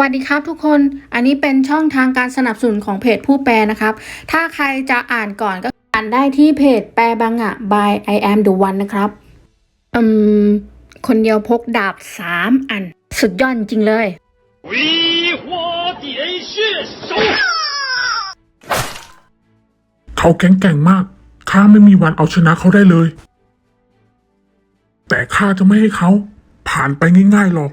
วัสดีครับทุกคน อันนี้เป็นช่องทางการสนับสนุนของเพจผู้แปลนะครับ ถ้าใครจะอ่านก่อนก็อ่านได้ที่เพจแปลบางอะ by I am the one นะครับ อืม คนเดียวพกดาบสามอัน สุดยอดจริงเลยเขาแข็งๆมาก ข้าไม่มีวันเอาชนะเขาได้เลย แต่ข้าจะไม่ให้เขาผ่านไปง่ายๆหรอก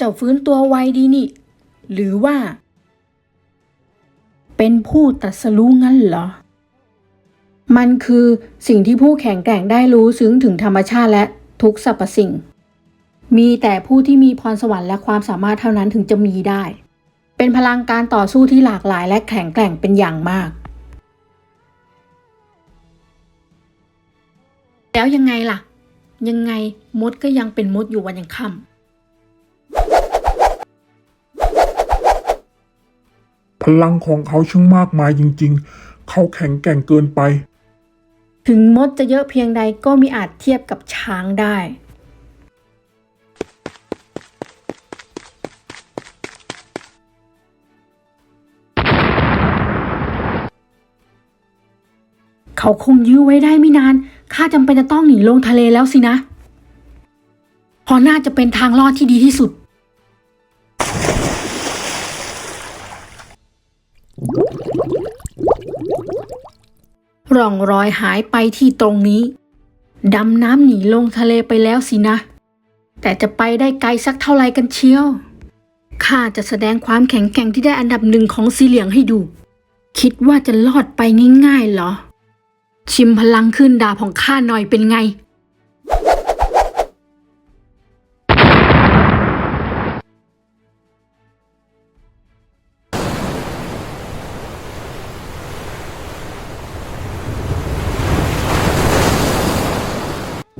เจ้าฟื้นตัวไวดีนี่ หรือว่า เป็นผู้ตัดสรู้งั้นเหรอ มันคือสิ่งที่ผู้แข็งแกร่งได้รู้ซึ้งถึงธรรมชาติและทุกสรรพสิ่ง มีแต่ผู้ที่มีพรสวรรค์และความสามารถเท่านั้นถึงจะมีได้ เป็นพลังการต่อสู้ที่หลากหลายและแข็งแกร่งเป็นอย่างมาก แล้วยังไงล่ะ ยังไงมดก็ยังเป็นมดอยู่วันยังค่ำ ลังของเขาช่างมากมายจริงๆ เขาแข็งแกร่งเกินไป ถึงมดจะเยอะเพียงใดก็มีอาจเทียบกับช้างได้ เขาคงยื้อไว้ได้ไม่นาน ข้าจำเป็นจะต้องหนีลงทะเลแล้วสินะเพราะน่าจะเป็นทางรอดที่ดีที่สุด ร่องรอยหายไปที่ตรงนี้ ดำน้ำหนีลงทะเลไปแล้วสินะ แต่จะไปได้ไกลสักเท่าไรกันเชียว ข้าจะแสดงความแข็งแกร่งที่ได้อันดับหนึ่งของสีเหลียงให้ดู คิดว่าจะรอดไปง่ายๆเหรอ ชิมพลังขึ้นดาบของข้าหน่อยเป็นไง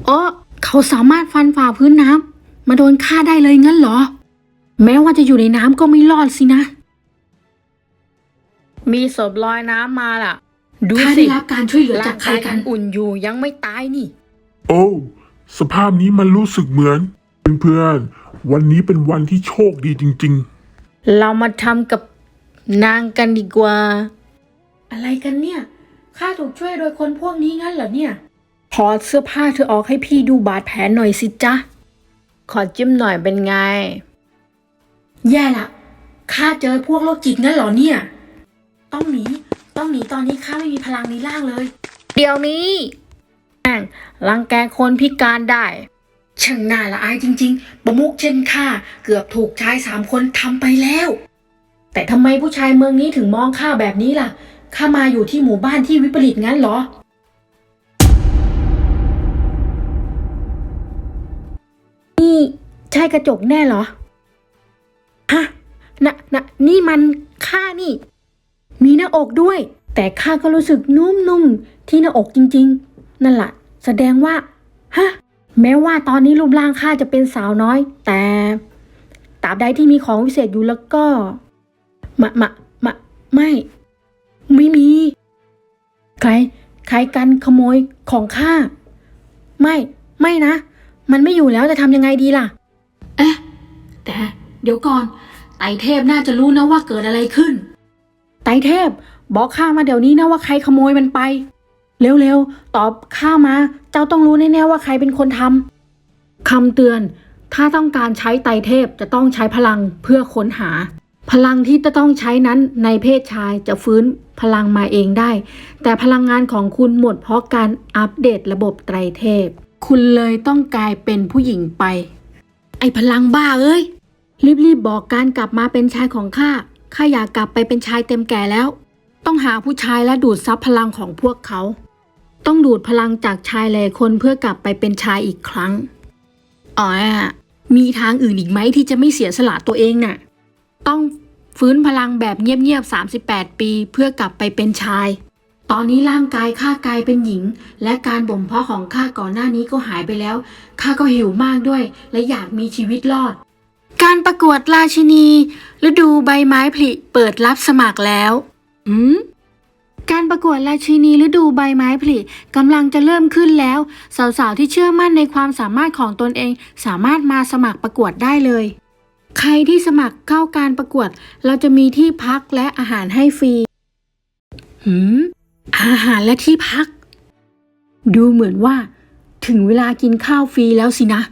อ๋อเขาสามารถฟันฝ่าพื้นน้ำมาโดนฆ่าได้เลยงั้นเหรอ แม้ว่าจะอยู่ในน้ำก็ไม่รอดสินะ มีศพลอยน้ำมาล่ะ ดูข้าสิได้รับการช่วยเหลือจากใครกันงอุ่นอยู่ยังไม่ตายนี่ โอ้ สภาพนี้มันรู้สึกเหมือน เพื่อนๆ วันนี้เป็นวันที่โชคดีจริง เรามาทำกับนางกันดีกว่า อะไรกันเนี่ย ข้าถูกช่วยโดยคนพวกนี้งั้นเหรอเนี่ย ถอดเสื้อผ้าเธอออกให้พี่ดูบาดแผลหน่อยสิจ๊ะ ขอจิ้มหน่อยเป็นไง แย่ละข้าเจอพวกโรคจิตงั้นเหรอเนี่ย ต้องหนี ต้องหนีตอนนี้ข้าไม่มีพลังในร่างเลย เดี๋ยวนี้แม่งรังแกคนพิการได้ ช่างน่าละอายจริง ๆ ประมุกเช่นข้าเกือบถูกชายสามคนทำไปแล้ว แต่ทำไมผู้ชายเมืองนี้ถึงมองข้าแบบนี้ล่ะ ข้ามาอยู่ที่หมู่บ้านที่วิปริตงั้นเหรอ นี่ใช่กระจกแน่เหรอ ฮะนะนะนี่มันข้านี่ มีหน้าอกด้วย แต่ข้าก็รู้สึกนุ่มๆ ที่หน้าอกจริง ๆ นั่นแหละแสดงว่า ฮะ แม้ว่าตอนนี้รูปร่างข้าจะเป็นสาวน้อย แต่ตราบใดที่มีของวิเศษอยู่แล้วก็มะมะมะไม่ ไม่มี ใคร ใครกันขโมยของข้า ไม่ ไม่นะ มันไม่อยู่แล้วจะทำยังไงดีล่ะ เอ๊ะ แต่เดี๋ยวก่อน ไตเทพน่าจะรู้นะว่าเกิดอะไรขึ้น ไตรเทพ บอกข้ามาเดี๋ยวนี้นะว่าใครขโมยมันไป เร็วๆ ตอบข้ามา เจ้าต้องรู้แน่ๆว่าใครเป็นคนทำคำเตือน ถ้าต้องการใช้ไตรเทพจะต้องใช้พลังเพื่อค้นหา พลังที่จะต้องใช้นั้นในเพศชายจะฟื้นพลังมาเองได้ แต่พลังงานของคุณหมดเพราะการอัปเดตระบบไตรเทพ คุณเลยต้องกลายเป็นผู้หญิงไป ไอพลังบ้าเอ้ย รีบๆบอกการกลับมาเป็นชายของข้า ข้าอยากกลับไปเป็นชายเต็มแก่แล้ว ต้องหาผู้ชายและดูดซับพลังของพวกเขา ต้องดูดพลังจากชายหลายคนเพื่อกลับไปเป็นชายอีกครั้ง อ๋อมีทางอื่นอีกไหมที่จะไม่เสียสละตัวเองน่ะ ต้องฟื้นพลังแบบเงียบๆ38 ปีเพื่อกลับไปเป็นชาย ตอนนี้ร่างกายข้ากลายเป็นหญิง และการบ่มเพาะของข้าก่อนหน้านี้ก็หายไปแล้วข้าก็หิวมากด้วย และอยากมีชีวิตรอด การประกวดราชินี ฤดูใบไม้ผลิเปิดรับสมัครแล้ว อืมการประกวดราชินีฤดูใบไม้ผลิกำลังจะเริ่มขึ้นแล้ว สาวๆที่เชื่อมั่นในความสามารถของตนเอง สามารถมาสมัครประกวดได้เลย ใครที่สมัครเข้าการประกวด เราจะมีที่พักและอาหารให้ฟรีหืม อาหารและที่พัก ดูเหมือนว่า ถึงเวลากินข้าวฟรีแล้วสินะ